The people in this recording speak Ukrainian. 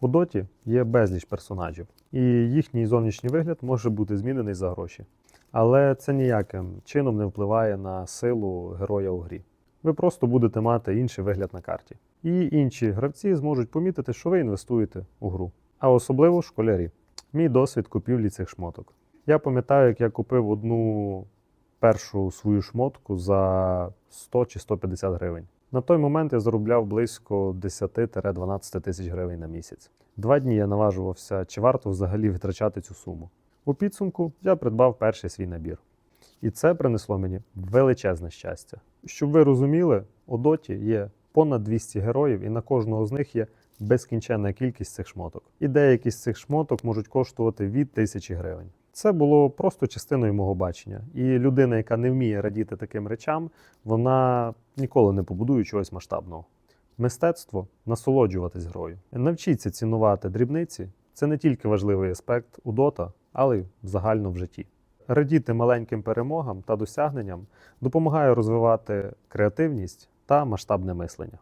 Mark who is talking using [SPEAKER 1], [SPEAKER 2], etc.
[SPEAKER 1] У доті є безліч персонажів, і їхній зовнішній вигляд може бути змінений за гроші. Але це ніяким чином не впливає на силу героя у грі. Ви просто будете мати інший вигляд на карті. І інші гравці зможуть помітити, що ви інвестуєте у гру. А особливо школярі. Мій досвід купівлі цих шмоток. Я пам'ятаю, як я купив одну першу свою шмотку за 100 чи 150 гривень. На той момент я заробляв близько 10-12 тисяч гривень на місяць. Два дні я наважувався, чи варто взагалі витрачати цю суму. У підсумку я придбав перший свій набір. І це принесло мені величезне щастя. Щоб ви розуміли, у доті є понад 200 героїв, і на кожного з них є безкінченна кількість цих шмоток. І деякі з цих шмоток можуть коштувати від тисячі гривень. Це було просто частиною мого бачення. І людина, яка не вміє радіти таким речам, вона ніколи не побудує чогось масштабного. Мистецтво насолоджуватись грою. Навчіться цінувати дрібниці. Це не тільки важливий аспект у дота, але й загально в житті. Радіти маленьким перемогам та досягненням допомагає розвивати креативність та масштабне мислення.